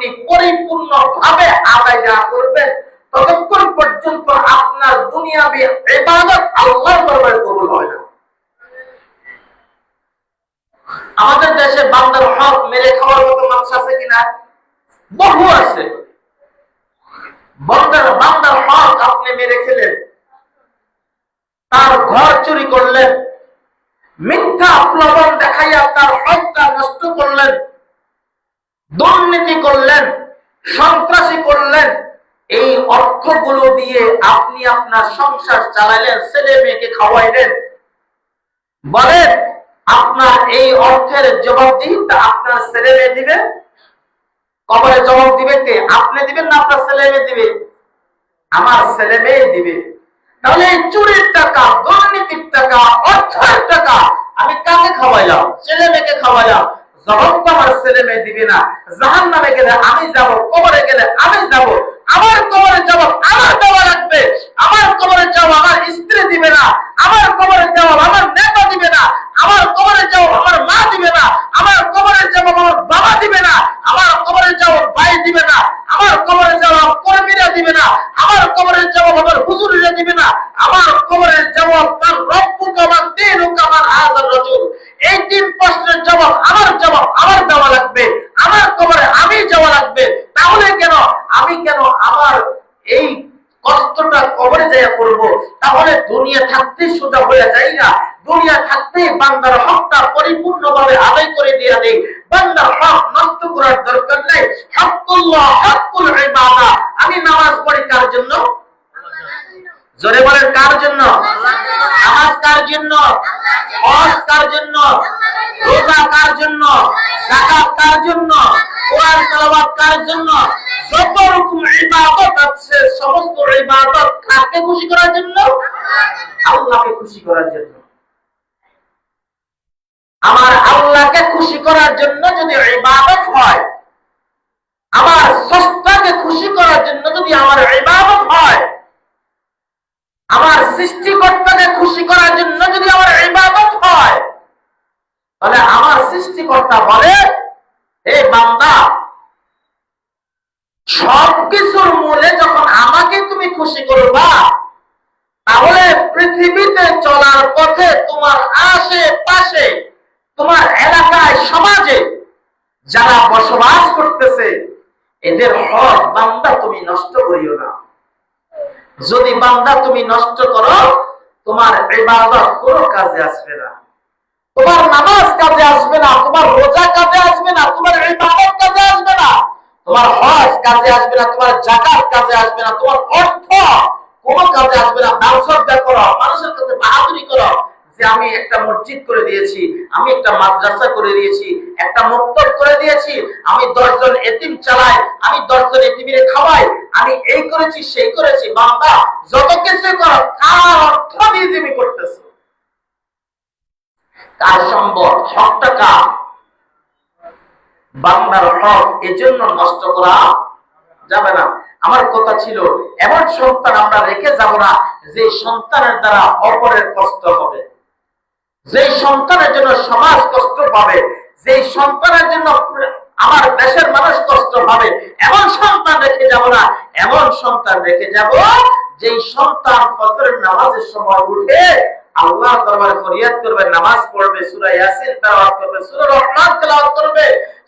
আপনি পরিপূর্ণ ভাবে আদায় না করবেন, ততক্ষণ পর্যন্ত আপনার দুনিয়াবি ইবাদত আল্লাহর দরবারে কবুল হয় না। আমাদের দেশে বান্দার হক মেরে খাওয়ার মতো মানুষ আছে কিনা? বহু আছে। বান্দার বান্দার হক আপনি মেরে খেলেন। তার ঘর চুরি করলেন। মিথ্যা প্রবণ দেখাইয়া তার হকটা নষ্ট করলেন। দুর্নীতি করলেন, সন্ত্রাসী করলেন, এই অর্থগুলো দিয়ে আপনি আপনার সংসার চালাইলেন ছেলে মেয়েকে খাওয়াইলেন। বলেন, আপনার এই অর্থের জবাবদিহিতা আপনার ছেলে মেয়ে দিবে। কবরে জবাব দিবে কে? আপনি দিবেন না আপনার ছেলে মেয়ে দিবে? আমার ছেলে মেয়ে দিবে। তাহলে এই চুরির টাকা, দুর্নীতির টাকা, অর্থের টাকা আমি কাকে খাওয়াইলাম? ছেলে মেয়েকে খাওয়াইলাম। জবাব তো আমার ছেলে মেয়ে দিবে না জাহান নামে গেলে আমি যাব, কবরে গেলে আমি যাব, আমার কবরে জবাব আমার দেওয়া লাগবে। আমার কবরে জবাব আমার স্ত্রী দিবে না, আমার কবরে জবাব আমার নেতা দিবে না, আমার কবরে জবাব আমার মা দিবে না, আমার কবরে জবাব আমার বাবা দিবে না, আমার কবরে জবাব ভাই দিবে না, আমার কবরে কর্মীরা দিবে না। আমার কবরের জবাব আমার হুজুরিরা দিবে না। আমার কবরের জবাব তার রব্বুক, আমার দিনুক, আমার আযার রাজুল এই তিন প্রশ্নের জবাব আমার জবাব আমার দেওয়া লাগবে। আমার কবরে আমি যাওয়া লাগবে। তাহলে কেন? আমি কেন আমার এই কষ্টটা কবরে যাইয়া করব? তাহলে দুনিয়া থাকতে সোজা হয়ে যায় না। দুনিয়া থাকতে বান্দার হকটা পরিপূর্ণভাবে আদায় করে দিয়া দেই বান্দার হক নষ্ট করার দরকার নেই হকুল্লাহ হকুল ইবাদা আমি নামাজ পড়ি কার জন্য জোরে বলেন কার জন্য নামাজ কার জন্য, হজ কার জন্য, রোজা কার জন্য, যাকাত কার জন্য, কোরআন তেলাওয়াত কার জন্য, যত রকম ইবাদত আছে, সমস্ত ইবাদত কাকে খুশি করার জন্য? আল্লাহকে খুশি করার জন্য। আমার আল্লাহকে খুশি করার জন্য যদি ইবাদত হয়, আমার সস্তাকে খুশি করার জন্য যদি আমার ইবাদত হয় আমার সৃষ্টিকর্তাকে খুশি করার জন্য যদি আমার ইবাদত হয় তাহলে আমার সৃষ্টিকর্তা বলে, হে বান্দা, সবকিছুর মূলে যখন আমাকে তুমি খুশি করবা, তাহলে পৃথিবীতে চলার পথে তোমার আশেপাশে, তোমার এলাকায় সমাজে যারা বসবাস করতেছে, এদের হক বান্দা তুমি নষ্ট করিও না। যদি বান্দা তুমি নষ্ট করো, তোমার ইবাদত কোনো কাজে আসবে না। তোমার নামাজ কাজে আসবে না, তোমার রোজা কাজে আসবে না, তোমার ইবাদত কাজে আসবে না, তোমার হজ কাজে আসবে না, তোমার জাকাত কাজে আসবে না, তোমার অর্থ কোনো কাজে আসবে না। ব্যবসা করো, মানুষের কাছে বাহাদুরি করো যে আমি একটা মসজিদ করে দিয়েছি, আমি একটা মাদ্রাসা করে দিয়েছি, একটা মক্তব করে দিয়েছি, আমি দশজন এতিম চালাই, আমি দশজন এতিমিরে খাওয়াই, আমি এই করেছি, সেই করেছি। বান্দা যত কিছু করো কার অর্থ দিয়ে তুমি করতেছো কার সম্পদ হকটা কার বাংলার হক এজন্য নষ্ট করা যাবে না। আমার কথা ছিল, এমন সন্তান আমরা রেখে যাব না যে সন্তানের দ্বারা অপরের কষ্ট হবে। যে সন্তানের জন্য সমাজ কষ্ট পাবে, যে সন্তানের জন্য আমার দেশের মানুষ কষ্ট পাবে, এমন সন্তান রেখে যাব না, এমন সন্তান রেখে যাব যেই সন্তান ফজরের নামাজের সময় উঠে আল্লাহ দরবারে ফরিয়াদ করবে, নামাজ পড়বে, সূরা ইয়াসিন তেলাওয়াত করবে, সূরা রহমান তেলাওয়াত করবে।